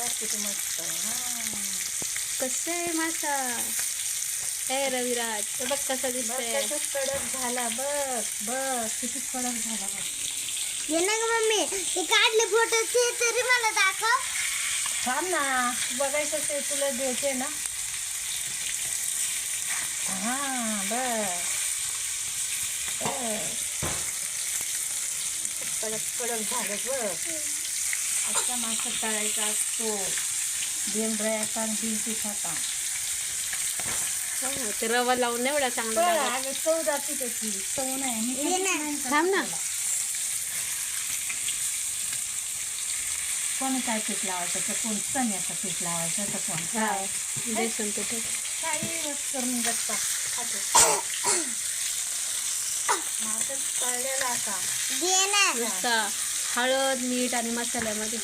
बघ किती मस्त कसं आहे मासा? हे रविराज हे बघ कसं बघ दिसतंय कसं कडक झाला बघ बघ किती कडक झाला बघ ये ना ग मम्मी ते काढले फोटो ते तरी मला दाखव. थांब ना बघायचं ते तुला द्यायचे ना. हा बस. बस. कडक कडक झालं बघ असा मासा तळायचा असतो. बेंबऱ्याचा आणि बिलपिठाचा हा, ते रवा लावून एवढा चांगला. अगं चव जाते त्याची. चव नाही मी ये कधीच ना. नाही करत थांब ना. त्याला. कोणी काय पीठ लावायचं तर कोण चण्याचं पीठ लावायचं तर कोण काय? बेसन पिठ. काही करून बघता खातो. मासा तळलेला असा नुसता हळद मीठ आणि मसाल्यामध्ये.